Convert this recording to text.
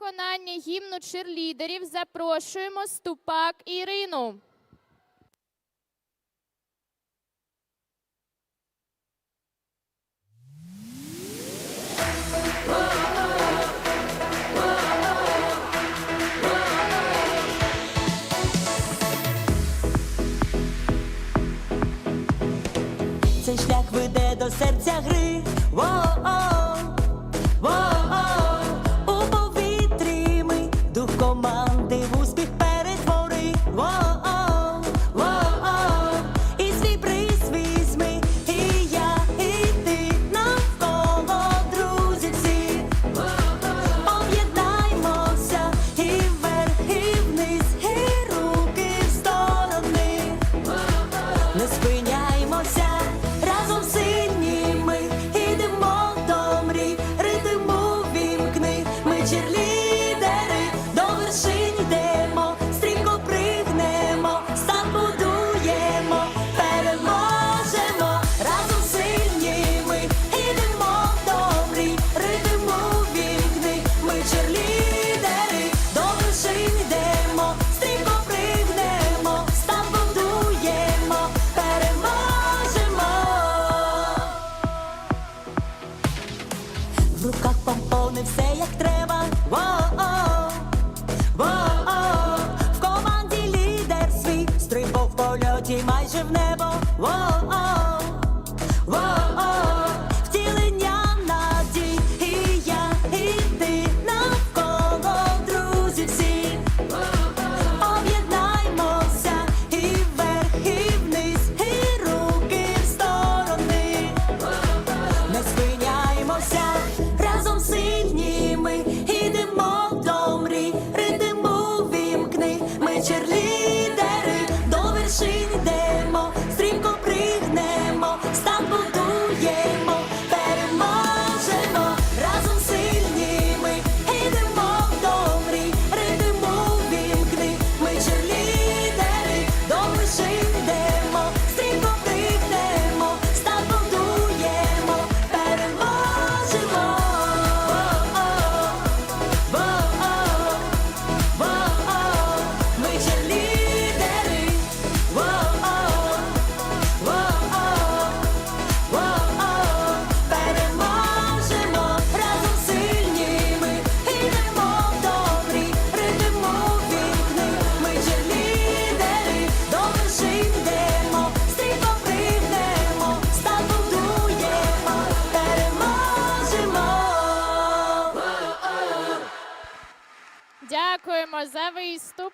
виконання гімну черлідерів запрошуємо ступак Ірину. Цей шлях веде до серця гри. О-о-о! Let's breathe. В руках помпо не все як треба. Во-о-о, во-о-о В команді лідер свій стрибав в польоті майже в небо. Во-о-о Дякуємо за виступ.